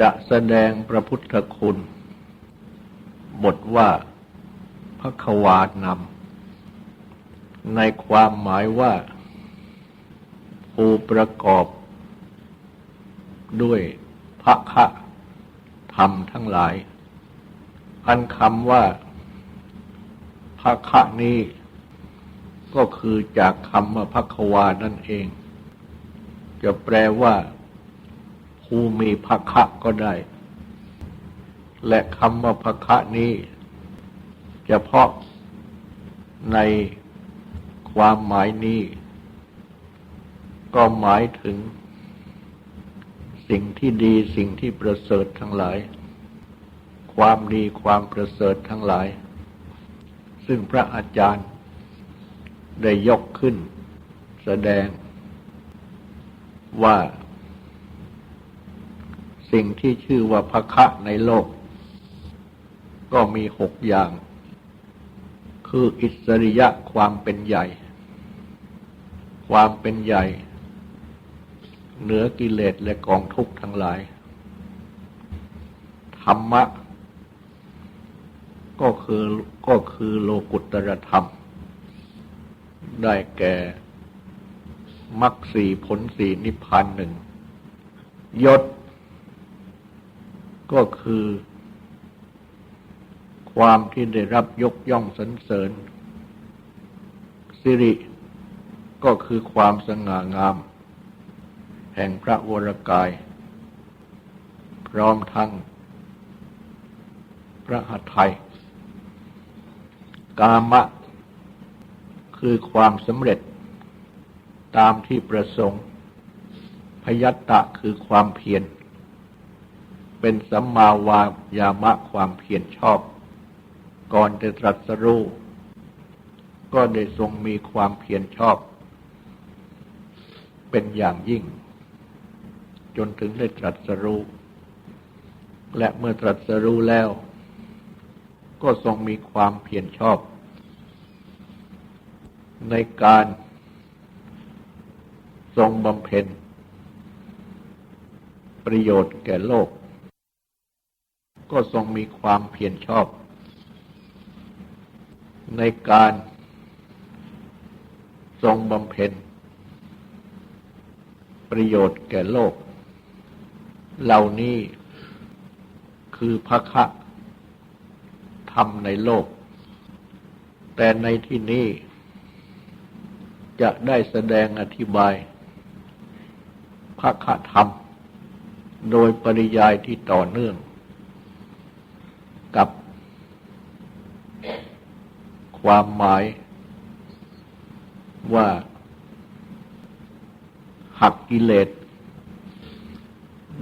จะแสดงพระพุทธคุณ บทว่าพระควานำในความหมายว่าผู้ประกอบ ด้วยพระคะธรรมทั้งหลาย อันคำว่าพระคะนี้ ก็คือจากคำว่าพระควานั่นเอง จะแปลว่า ผู้มีพระคะก็ได้ และคำว่าพระคะนี้เฉพาะในความหมายนี้ ก็หมายถึง สิ่งที่ดีสิ่งที่ประเสริฐทั้งหลาย ความดีความประเสริฐทั้งหลาย ซึ่งพระอาจารย์ได้ยกขึ้น แสดงว่า สิ่งที่ชื่อว่าพระคะในโลก ก็มีหกอย่าง คืออิสริยะความเป็นใหญ่ ความเป็นใหญ่ เหนือกิเลสและกองทุกข์ทั้งหลาย ธรรมะ ก็คือก็คือโลกุตตรธรรม ได้แก่มรรคสี่ผลสี่นิพพานหนึ่งยศ ก็คือ ความที่ได้รับยกย่องสรรเสริญ สิริ ก็คือความสง่างาม แห่งพระวรกาย พร้อมทั้ง พระหัตถ์ไทยกามะ คือความสำเร็จ ตามที่ประสงค์ พยัตตะคือความเพียร เป็นสัมมาวายามะความเพียรชอบ ก่อนจะตรัสรู้ก็ได้ทรงมีความเพียรชอบ เป็นอย่างยิ่ง จนถึงได้ตรัสรู้และเมื่อตรัสรู้แล้ว ก็ทรงมีความเพียรชอบ ในการทรงบำเพ็ญประโยชน์แก่โลก ก็ทรงมีความเพียรชอบ ในการทรงบำเพ็ญ ประโยชน์แก่โลก เหล่านี้คือพระคะธรรมในโลก แต่ในที่นี้จะได้แสดงอธิบายพระคะธรรม โดยปริยายที่ต่อเนื่อง กับ ความหมายว่า หักกิเลส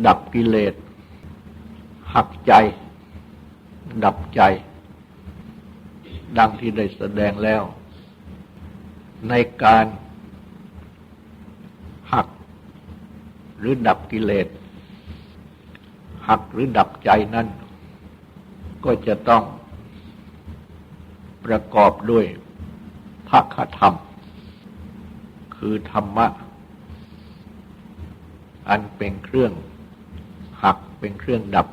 ดับกิเลส หักใจ ดับใจ ดังที่ได้แสดงแล้ว ในการหักหรือดับกิเลสหักหรือดับใจนั้น ก็จะต้องประกอบด้วยพระคธรรม คือธรรมะ อันเป็นเครื่องหักเป็นเครื่องดับ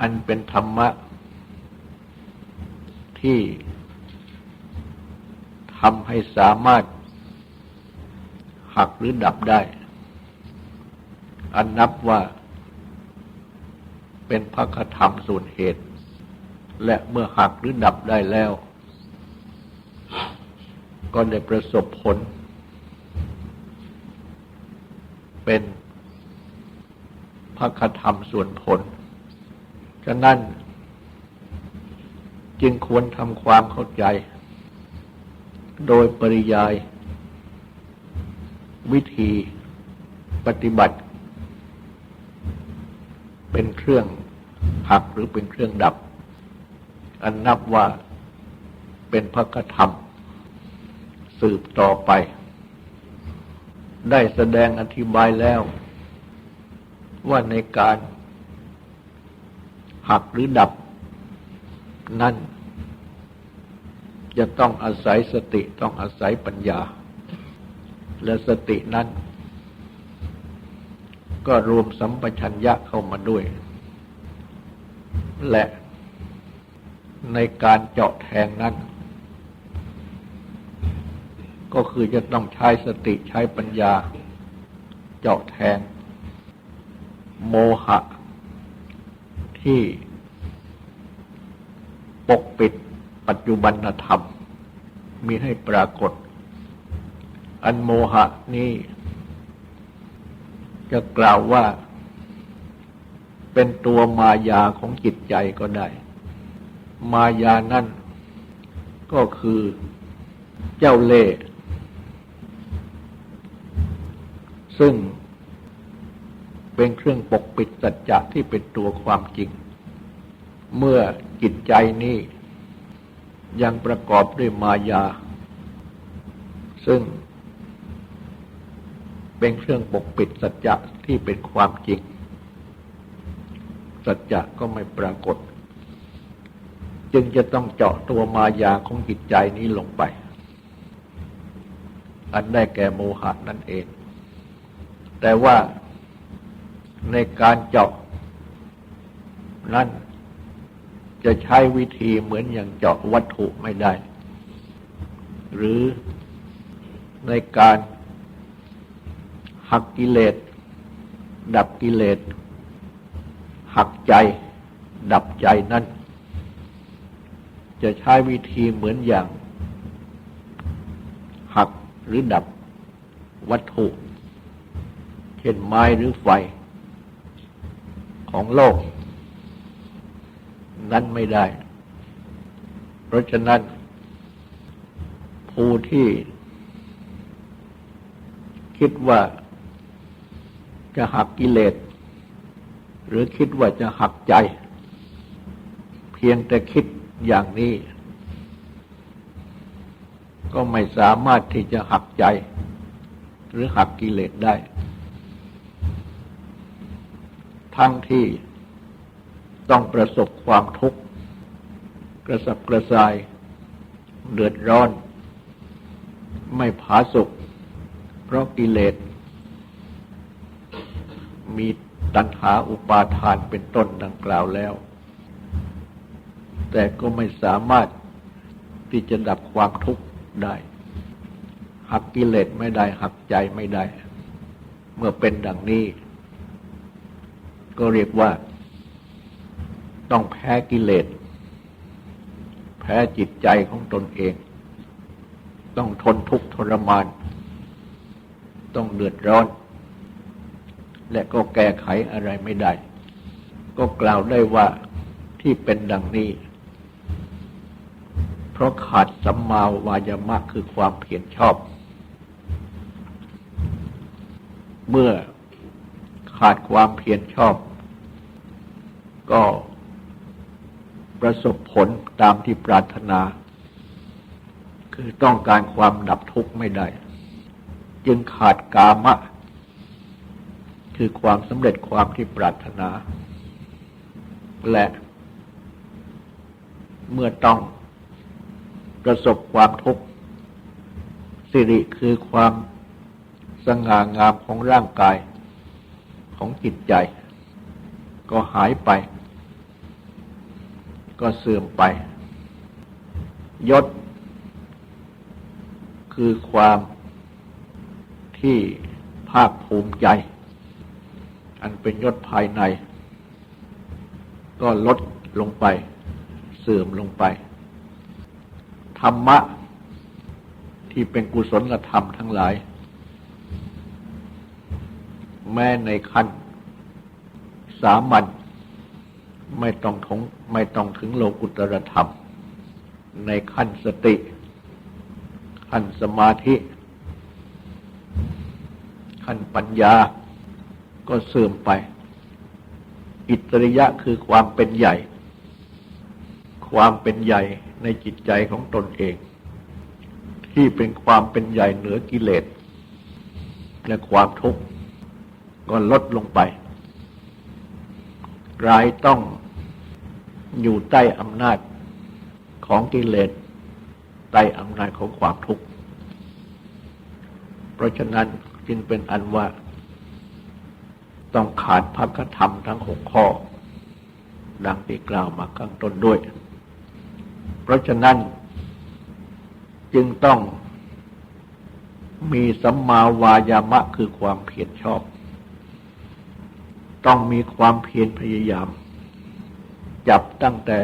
อันเป็นธรรมะ ที่ทำให้สามารถหักหรือดับได้ อันนับว่า เป็นพระคธรรมส่วนเหตุ และเมื่อหักหรือดับได้แล้ว ก็ได้ประสบผล เป็นพระคธรรมส่วนผล ฉะนั้นจึงควรทำความเข้าใจ โดยปริยาย วิธีปฏิบัติ เป็นเครื่องหักหรือเป็นเครื่องดับ อันนับว่าเป็นพระธรรม สืบต่อไป ได้แสดงอธิบายแล้ว ว่าในการหักหรือดับ นั่น จะต้องอาศัยสติต้องอาศัยปัญญา และสตินั้น ก็รวมสัมปชัญญะเข้ามาด้วย และในการเจาะแทงนั้น ก็คือจะต้องใช้สติใช้ปัญญา เจาะแทง โมหะ ที่ปกปิดปัจจุบันธรรม มีให้ปรากฏ อันโมหะนี้ จะกล่าวว่าเป็นตัวมายาของจิตใจก็ได้ มายานั่นก็คือเจ้าเล่ ซึ่งเป็นเครื่องปกปิดสัจจะที่เป็นตัวความจริง เมื่อจิตใจนี้ยังประกอบด้วยมายา ซึ่ง เป็นเครื่องปกปิดสัจจะที่เป็นความจริง สัจจะก็ไม่ปรากฏ จึงจะต้องเจาะตัวมายาของจิตใจนี้ลงไป อันได้แก่โมหะนั่นเอง แต่ว่าในการเจาะนั้นจะใช้วิธีเหมือนอย่างเจาะวัตถุไม่ได้ หรือในการ หักกิเลส ดับกิเลส หักใจ ดับใจนั้น จะใช้วิธีเหมือนอย่าง หักหรือดับวัตถุ เช่นไม้หรือไฟ ของโลก นั้นไม่ได้ เพราะฉะนั้น ผู้ที่คิดว่า จะหักกิเลส หรือคิดว่าจะหักใจ เพียงแต่คิดอย่างนี้ ก็ไม่สามารถที่จะหักใจ หรือหักกิเลสได้ ทั้งที่ต้องประสบความทุกข์ กระสับกระส่าย เดือดร้อน ไม่ผาสุกเพราะกิเลส มีตัณหาอุปาทานเป็นต้นดังกล่าวแล้ว แต่ก็ไม่สามารถที่จะดับความทุกข์ได้ หักกิเลสไม่ได้ หักใจไม่ได้ เมื่อเป็นดังนี้ ก็เรียกว่า ต้องแพ้กิเลส แพ้จิตใจของตนเอง ต้องทนทุกข์ทรมาน ต้องเดือดร้อน และก็แก้ไขอะไรไม่ได้ ก็กล่าวได้ว่าที่เป็นดังนี้ เพราะขาดสัมมาวายามะคือความเพียรชอบ เมื่อขาดความเพียรชอบ ก็ประสบผลตามที่ปรารถนา คือต้องการความดับทุกข์ไม่ได้ จึงขาดกามะ คือความสำเร็จความที่ปรารถนา และเมื่อต้องประสบความทุกข์สิริคือความสง่างามของร่างกายของจิตใจ ก็หายไป ก็เสื่อมไป ยศ คือความที่ภาคภูมิใจ อันเป็นยศภายใน ก็ลดลงไป เสื่อมลงไป ธรรมะ ที่เป็นกุศลธรรมทั้งหลาย แม้ในขั้น สามัญไม่ต้องถงไม่ต้องถึงโลกุตรธรรม ในขั้นสติ ขั้นสมาธิ ขั้นปัญญา ก็เสื่อมไป อิตริยะคือความเป็นใหญ่ ความเป็นใหญ่ในจิตใจของตนเอง ที่เป็นความเป็นใหญ่เหนือกิเลสและความทุกข์ก็ลดลงไปรายต้องอยู่ใต้อำนาจของกิเลสใต้อำนาจของความทุกข์ เพราะฉะนั้นจึงเป็นอันว่า ต้องขาดพักธรรมทั้งหกข้อ ดังที่กล่าวมาข้างต้นด้วย เพราะฉะนั้นจึงต้องมีสัมมาวายามะคือความเพียรชอบ ต้องมีความเพียรพยายาม จับตั้งแต่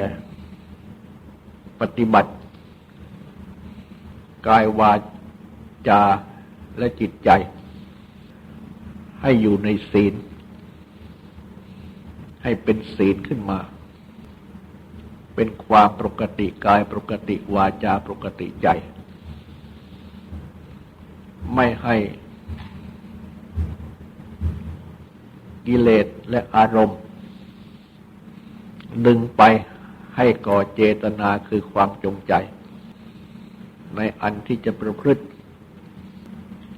ปฏิบัติ กายวาจาและจิตใจ ให้อยู่ในศีล ให้เป็นศีลขึ้นมา เป็นความปกติกายปกติวาจาปกติใจ ไม่ให้กิเลสและอารมณ์ ดึงไปให้ก่อเจตนาคือความจงใจ ในอันที่จะประพฤติ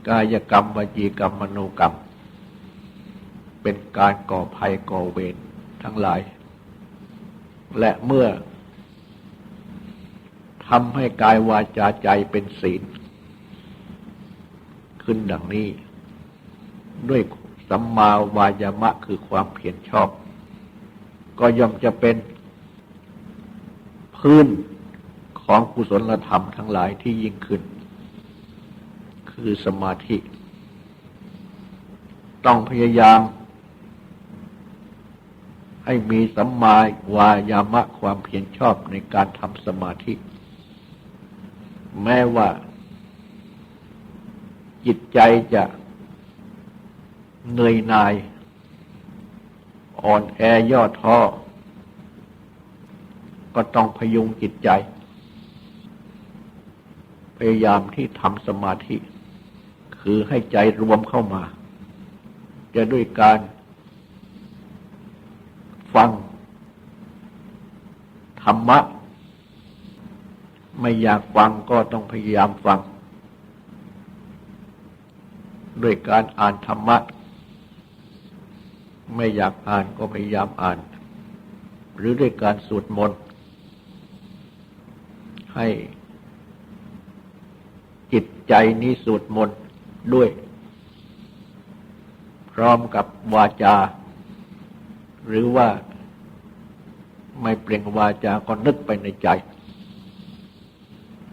กายกรรมวจีกรรมมโนกรรม เป็นการก่อภัยก่อเวร ทั้งหลาย และเมื่อทำให้กายวาจาใจเป็นศีล ขึ้นดังนี้ ด้วยสัมมาวายามะคือความเพียรชอบ ก็ย่อมจะเป็นพื้นของกุศลธรรมทั้งหลายที่ยิ่งขึ้น คือสมาธิ ต้องพยายาม ให้มีสัมมาวายามะความเพียรชอบในการทำสมาธิ แม้ว่า จิตใจจะเหนื่อยหน่าย อ่อนแอย่อท้อก็ต้องพยุงจิตใจ พยายามที่ทำสมาธิ คือให้ใจรวมเข้ามา จะด้วยการ ฟัง ธรรมะ ไม่อยากฟังก็ต้องพยายามฟัง ด้วยการอ่านธรรมะ ไม่อยากอ่านก็พยายามอ่าน หรือด้วยการสวดมนต์ให้จิตใจนี้สวดมนต์ด้วย พร้อมกับวาจา หรือว่าไม่เปล่งวาจาก็นึกไปในใจ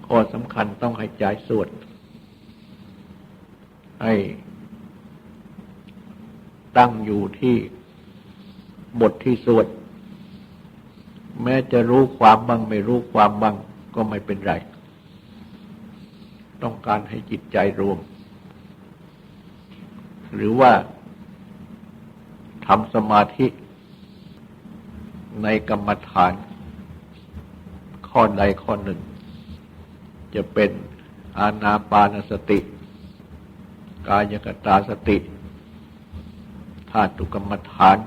ข้อสำคัญต้องให้ใจสวด ให้ตั้งอยู่ที่บทที่สวด แม้จะรู้ความบ้างไม่รู้ความบ้างก็ไม่เป็นไร ต้องการให้จิตใจรวม หรือว่าทำสมาธิ ในกรรมฐาน ข้อใดข้อหนึ่ง จะเป็นอาณาปานสติ กายกตาสติธาตุกรรมฐาน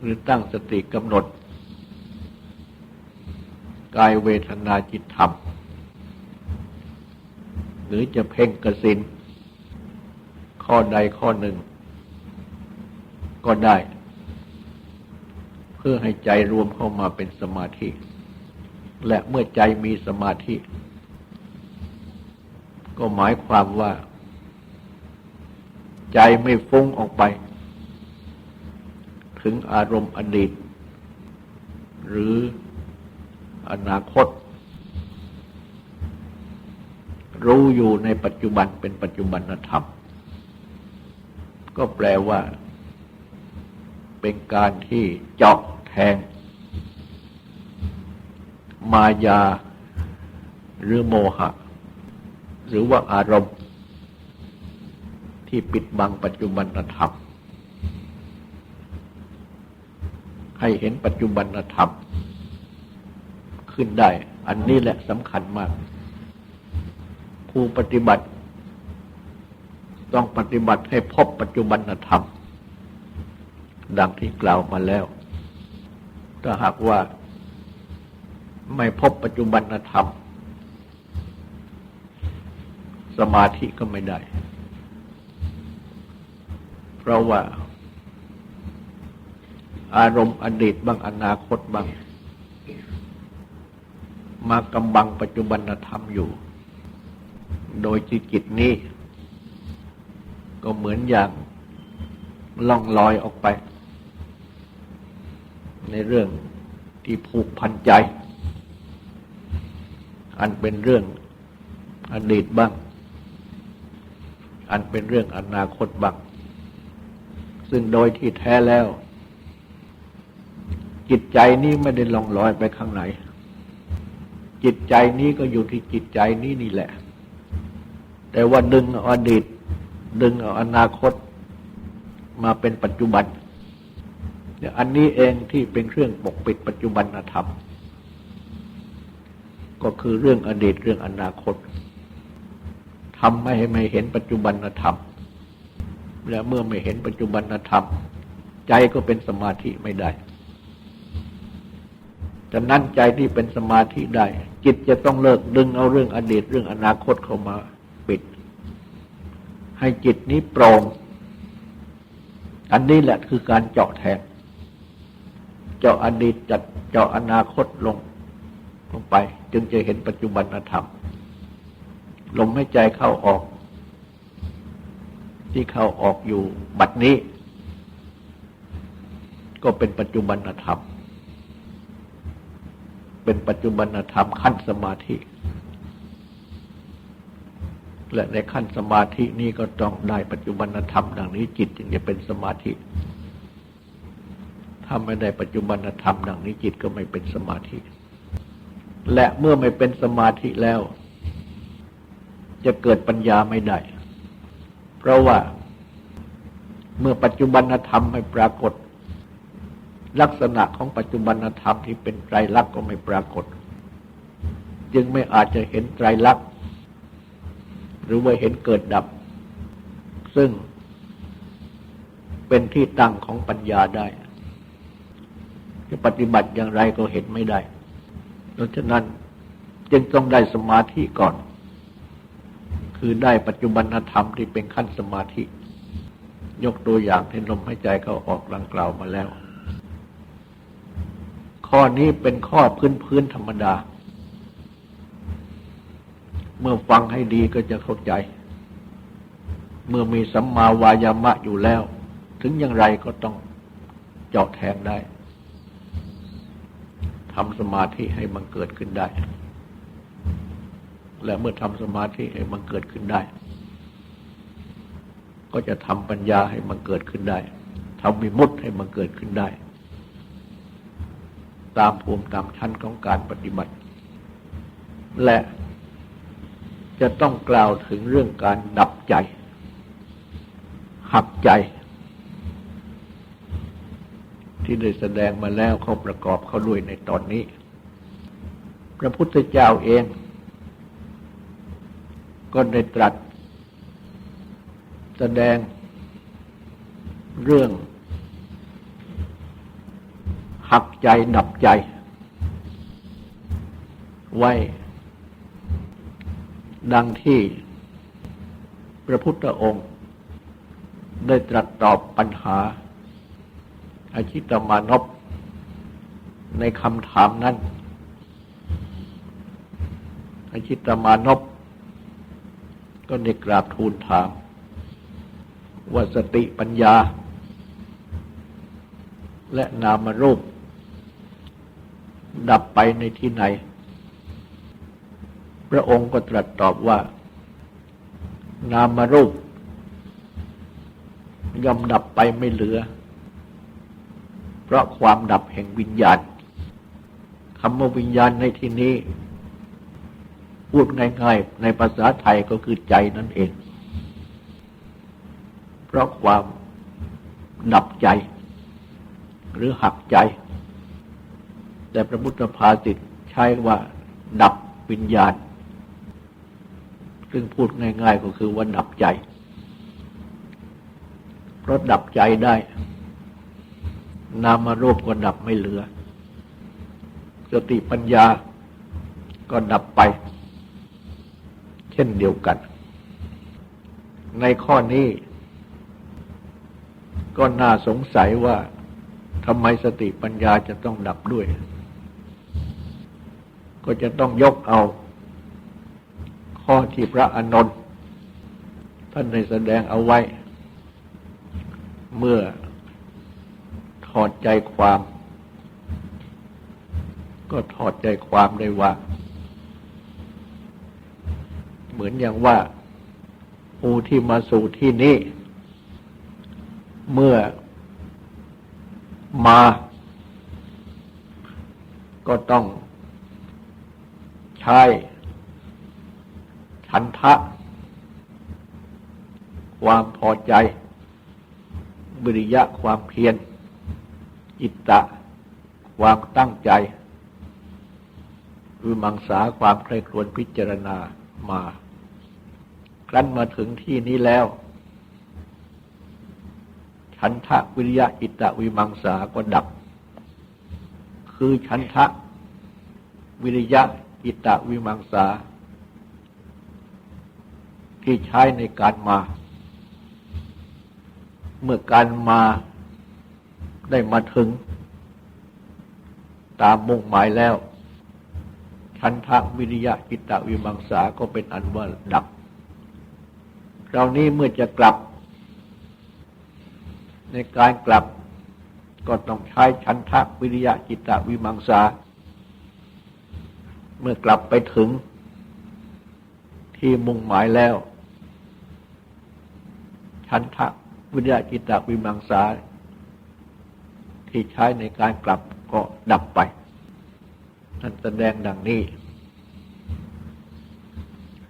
หรือตั้งสติกำหนด กายเวทนาจิตธรรม หรือจะเพ่งกสินข้อใดข้อหนึ่ง ก็ได้ พื่อให้ใจรวมเข้ามาเป็นสมาธิ และเมื่อใจมีสมาธิ ก็หมายความว่า ใจไม่ฟุ้งออกไป ถึงอารมณ์อดีต หรืออนาคต รู้อยู่ในปัจจุบันเป็นปัจจุบันธรรม ก็แปลว่าเป็นการที่เจาะ แทงมายาหรือโมหะ หรือว่าอารมณ์ ที่ปิดบังปัจจุบันธรรม ให้เห็นปัจจุบันธรรม ขึ้นได้ อันนี้แหละสำคัญมาก ผู้ปฏิบัติ ต้องปฏิบัติให้พบปัจจุบันธรรม ดังที่กล่าวมาแล้ว ถ้าหากว่าไม่พบปัจจุบันธรรม สมาธิก็ไม่ได้ เพราะว่า อารมณ์อดีตบางอนาคตบาง มากำบังปัจจุบันธรรมอยู่ โดยจิตจิตนี้ ก็เหมือนอย่างล่องลอยออกไป ในเรื่องที่ผูกพันใจ อันเป็นเรื่องอดีตบ้าง อันเป็นเรื่องอนาคตบ้าง ซึ่งโดยที่แท้แล้ว จิตใจนี้ไม่ได้ลองลอยไปข้างไหน จิตใจนี้ก็อยู่ที่จิตใจนี้นี่แหละ แต่ว่าดึงอดีต ดึงอนาคตมาเป็นปัจจุบันเอันนี้เองที่เป็นเครื่องปกปิดปัจจุบันธรรม ก็คือเรื่องอดีตเรื่องอนาคตทำไม่ให้ไม่เห็นปัจจุบันธรรม และเมื่อไม่เห็นปัจจุบันธรรม ใจก็เป็นสมาธิไม่ได้ฉะนั้นใจที่เป็นสมาธิได้ จิตจะต้องเลิกดึงเอาเรื่องอดีตเรื่องอนาคตเข้ามาปิด ให้จิตนี้โปร่งอันนี้แหละคือการเจาะแทง จาะอดีตจัดเจาะอนาคตลงลงไป จึงจะเห็นปัจจุบันธรรม ลมให้ใจเข้าออก ที่เข้าออกอยู่บัดนี้ ก็เป็นปัจจุบันธรรม เป็นปัจจุบันธรรมขั้นสมาธิ และในขั้นสมาธินี้ก็ต้องได้ปัจจุบันธรรม ดังนี้จิตจึงจะเป็นสมาธิาไม่ได้ปัจจุบันธรรมดังนี้จิตก็ไม่เป็นสมาธิ และเมื่อไม่เป็นสมาธิแล้ว จะเกิดปัญญาไม่ได้ เพราะว่าเมื่อปัจจุบันธรรมไม่ปรากฏ ลักษณะของปัจจุบันธรรมที่เป็นไตรลักษณ์ก็ไม่ปรากฏ จึงไม่อาจจะเห็นไตรลักษณ์หรือว่าเห็นเกิดดับ ซึ่งเป็นที่ตั้งของปัญญาได้ จะปฏิบัติอย่างไรก็เห็นไม่ได้ดังนั้นจึงต้องได้สมาธิก่อน คือได้ปัจจุบันธรรมที่เป็นขั้นสมาธิ ยกตัวอย่างที่ลมหายใจเข้าออกลังกล่าวมาแล้ว ข้อนี้เป็นข้อพื้นพื้นธรรมดา เมื่อฟังให้ดีก็จะเข้าใจ เมื่อมีสัมมาวายามะอยู่แล้ว ถึงอย่างไรก็ต้องเจาะแทงได้ ทำสมาธิให้มันเกิดขึ้นได้ และเมื่อทำสมาธิให้มันเกิดขึ้นได้ ก็จะทำปัญญาให้มันเกิดขึ้นได้ทำวิมุตให้มันเกิดขึ้นได้ ตามภูมิตามชั้นของการปฏิบัติ และจะต้องกล่าวถึงเรื่องการดับใจ หักใจ ที่ได้แสดงมาแล้วเขาประกอบเขาด้วยในตอนนี้ พระพุทธเจ้าเอง ก็ได้ตรัส แสดงเรื่อง หักใจดับใจ ไว้ ดังที่พระพุทธองค์ ได้ตรัสตอบปัญหา อาชิตมานพในคำถามนั้นอาชิตมานพก็ได้กราบทูลถาม ว่าสติปัญญา และนามรูป ดับไปในที่ไหน พระองค์ก็ตรัสตอบว่า นามรูปย่อมดับไปไม่เหลือ เพราะความดับแห่งวิญญาณคำว่าวิญญาณในที่นี้ พูดง่ายๆ ในภาษาไทยก็คือใจนั่นเอง เพราะความดับใจ หรือหักใจ แต่พระพุทธภาษิตใช้ว่า ดับวิญญาณ ซึ่งพูดง่าย ๆ ก็คือว่าดับใจ เพราะดับใจได้ นามารูปก็ดับไม่เหลือ สติปัญญาก็ดับไป เช่นเดียวกัน ในข้อนี้ ก็น่าสงสัยว่าทำไมสติปัญญาจะต้องดับด้วย ก็จะต้องยกเอา ข้อที่พระอานนท์ท่านได้แสดงเอาไว้ เมื่อ ถอดใจความ ก็ถอดใจความได้ว่า เหมือนอย่างว่าผู้ที่มาสู่ที่นี้ เมื่อมา ก็ต้องใช้ฉันทะ ความพอใจวิริยะความเพียร จิตตะ ความตั้งใจวิมังสาความใคร่ครวญพิจารณามา ครั้นมาถึงที่นี้แล้ว ฉันทะวิริยะจิตตะวิมังสาก็ดับ คือฉันทะวิริยะจิตตะวิมังสา ที่ใช้ในการมา เมื่อการมา ได้มาถึง ตามมุ่งหมายแล้วชันทะวิริยะจิตตวิมังสาก็เป็นอันว่าดับคราวนี้เมื่อจะกลับ ในการกลับก็ต้องใช้ชันทะวิริยะจิตตวิมังสา เมื่อกลับไปถึง ที่มุ่งหมายแล้วชันทะวิริยะจิตตวิมังสา ที่ใช้ในการกลับก็ดับไป ท่านแสดงดังนี้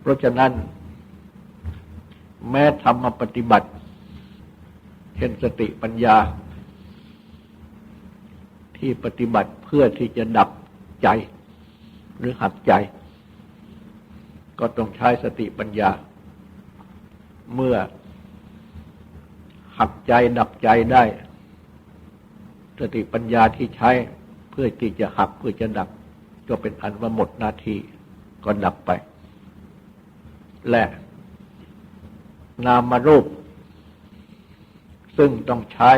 เพราะฉะนั้น แม้ธรรมปฏิบัติ เช่นสติปัญญา ที่ปฏิบัติเพื่อที่จะดับใจ หรือหักใจ ก็ต้องใช้สติปัญญา เมื่อหักใจดับใจได้ สติปัญญาที่ใช้เพื่อที่จะหักเพื่อจะดับก็เป็นอันว่าหมดหน้าที่ก็ดับไป และนามารูป ซึ่งต้องใช้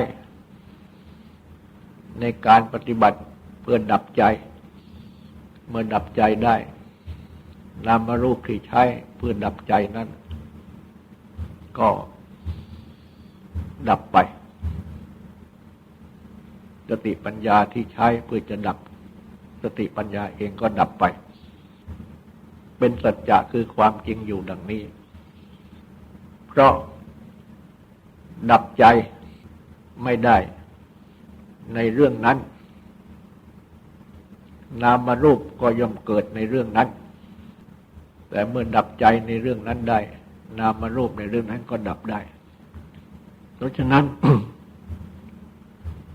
ในการปฏิบัติเพื่อดับใจ เมื่อดับใจได้ นามารูปที่ใช้เพื่อดับใจนั้น ก็ดับไป สติปัญญาที่ใช้เพื่อจะดับสติปัญญาเองก็ดับไป เป็นสัจจะคือความจริงอยู่ดังนี้ เพราะดับใจไม่ได้ในเรื่องนั้น นามารูปก็ย่อมเกิดในเรื่องนั้น แต่เมื่อดับใจในเรื่องนั้นได้ นามารูปในเรื่องนั้นก็ดับได้ เพราะฉะนั้น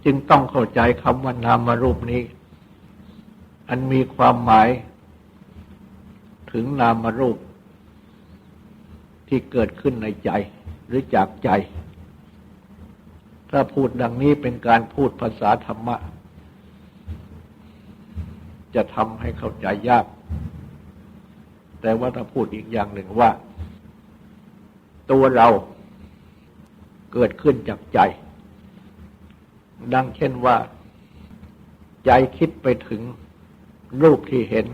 จึงต้องเข้าใจคำว่านามารูปนี้ อันมีความหมาย ถึงนามารูป ที่เกิดขึ้นในใจหรือจากใจ ถ้าพูดดังนี้เป็นการพูดภาษาธรรมะ จะทำให้เข้าใจยาก แต่ว่าถ้าพูดอีกอย่างหนึ่งว่า ตัวเราเกิดขึ้นจากใจ ดังเช่นว่า ใจคิดไปถึงรูปที่เห็น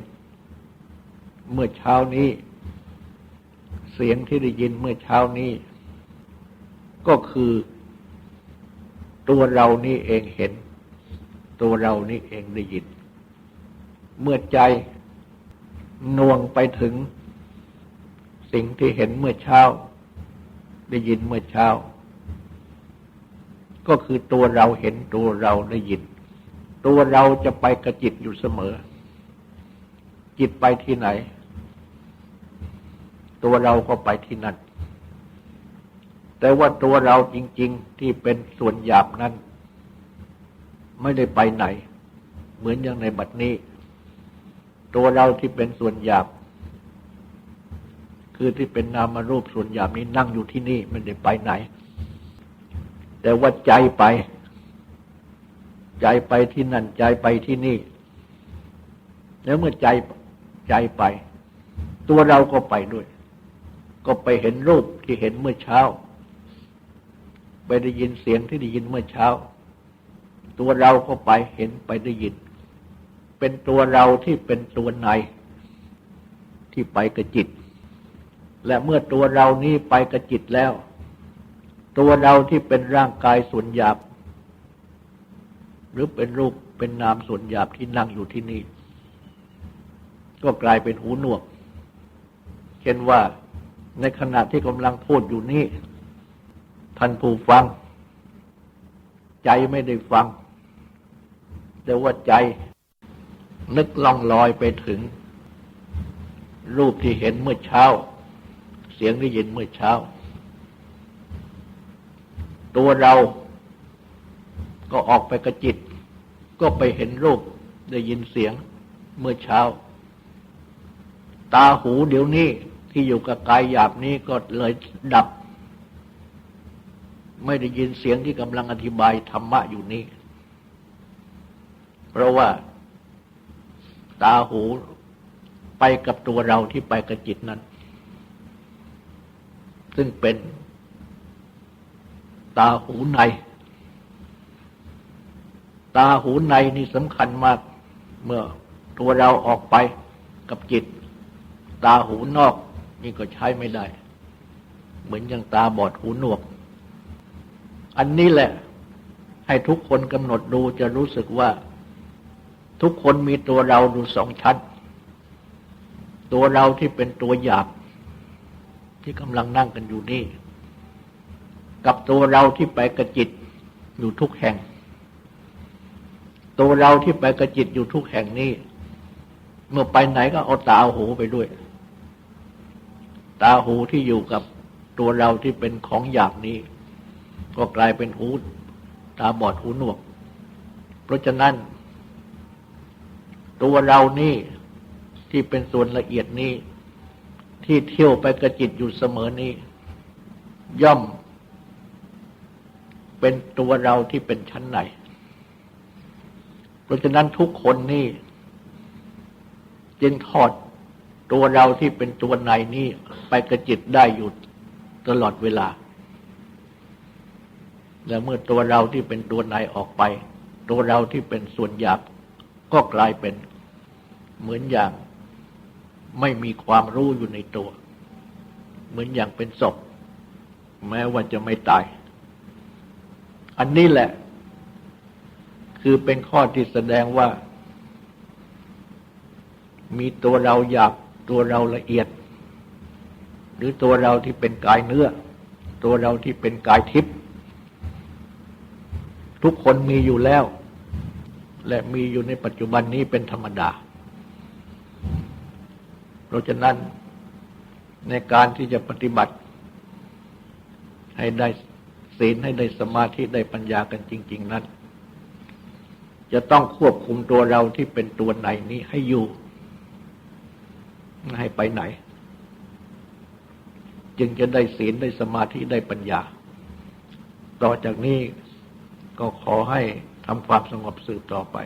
เมื่อเช้านี้ เสียงที่ได้ยินเมื่อเช้านี้ ก็คือตัวเรานี่เองเห็น ตัวเรานี่เองได้ยิน เมื่อใจน่วงไปถึง สิ่งที่เห็นเมื่อเช้า ได้ยินเมื่อเช้า ก็คือตัวเราเห็นตัวเราได้ยิน ตัวเราจะไปกระจิตอยู่เสมอ จิตไปที่ไหน ตัวเราก็ไปที่นั่น แต่ว่าตัวเราจริง ๆ ที่เป็นส่วนหยาบนั้น ไม่ได้ไปไหน เหมือนอย่างในบัดนี้ ตัวเราที่เป็นส่วนหยาบ คือที่เป็นนามรูปส่วนหยาบนี้นั่งอยู่ที่นี่ไม่ได้ไปไหน แต่ว่าใจไป ใจไปที่นั่นใจไปที่นี่ แล้วเมื่อใจใจไป ตัวเราก็ไปด้วย ก็ไปเห็นรูปที่เห็นเมื่อเช้า ไปได้ยินเสียงที่ได้ยินเมื่อเช้า ตัวเราก็ไปเห็นไปได้ยิน เป็นตัวเราที่เป็นตัวในที่ไปกับจิต และเมื่อตัวเรานี้ไปกับจิตแล้ว ตัวเราที่เป็นร่างกายส่วนหยาบ หรือเป็นรูปเป็นนามส่วนหยาบที่นั่งอยู่ที่นี่ ก็กลายเป็นหูหนวก เช่นว่าในขณะที่กำลังพูดอยู่นี่ท่านผู้ฟัง ใจไม่ได้ฟัง แต่ว่าใจนึกล่องลอยไปถึง รูปที่เห็นเมื่อเช้า เสียงได้ยินเมื่อเช้า ตัวเรา ก็ออกไปกระจิต ก็ไปเห็นรูปได้ยินเสียงเมื่อเช้า ตาหูเดี๋ยวนี้ที่อยู่กับกายหยาบนี้ก็เลยดับ ไม่ได้ยินเสียงที่กำลังอธิบายธรรมะอยู่นี้ เพราะว่า ตาหูไปกับตัวเราที่ไปกับจิตนั้น ซึ่งเป็น ตาหูใน ตาหูในนี่สำคัญมาก เมื่อตัวเราออกไปกับจิต ตาหูนอกนี่ก็ใช้ไม่ได้ เหมือนอย่างตาบอดหูหนวก อันนี้แหละ ให้ทุกคนกำหนดดูจะรู้สึกว่า ทุกคนมีตัวเราดูสองชั้น ตัวเราที่เป็นตัวหยาบที่กำลังนั่งกันอยู่นี่ กับตัวเราที่ไปกระจิตอยู่ทุกแห่ง ตัวเราที่ไปกระจิตอยู่ทุกแห่งนี้ เมื่อไปไหนก็เอาตาหูไปด้วย ตาหูที่อยู่กับตัวเราที่เป็นของหยาบนี้ ก็กลายเป็นหูตาบอดหูหนวก เพราะฉะนั้น ตัวเรานี่ที่เป็นส่วนละเอียดนี้ ที่เที่ยวไปกระจิตอยู่เสมอนี้ ย่อม เป็นตัวเราที่เป็นชั้นไหน เพราะฉะนั้นทุกคนนี่จึงทอดตัวเราที่เป็นตัวในนี้ไปกระจิตได้อยู่ตลอดเวลา และเมื่อตัวเราที่เป็นตัวในออกไป ตัวเราที่เป็นส่วนหยาบก็กลายเป็นเหมือนอย่างไม่มีความรู้อยู่ในตัว เหมือนอย่างเป็นศพแม้ว่าจะไม่ตาย อันนี้แหละ คือเป็นข้อที่แสดงว่า มีตัวเราหยาบตัวเราละเอียด หรือตัวเราที่เป็นกายเนื้อ ตัวเราที่เป็นกายทิพย์ทุกคนมีอยู่แล้ว และมีอยู่ในปัจจุบันนี้เป็นธรรมดา เพราะฉะนั้นในการที่จะปฏิบัติให้ได้ ศีลให้ได้สมาธิได้ปัญญากันจริง ๆ นั้น จะต้องควบคุมตัวเราที่เป็นตัวไหนนี้ให้อยู่ ให้ไปไหน จึงจะได้ศีลได้สมาธิได้ปัญญา ต่อจากนี้ก็ขอให้ทำความสงบสืบต่อไป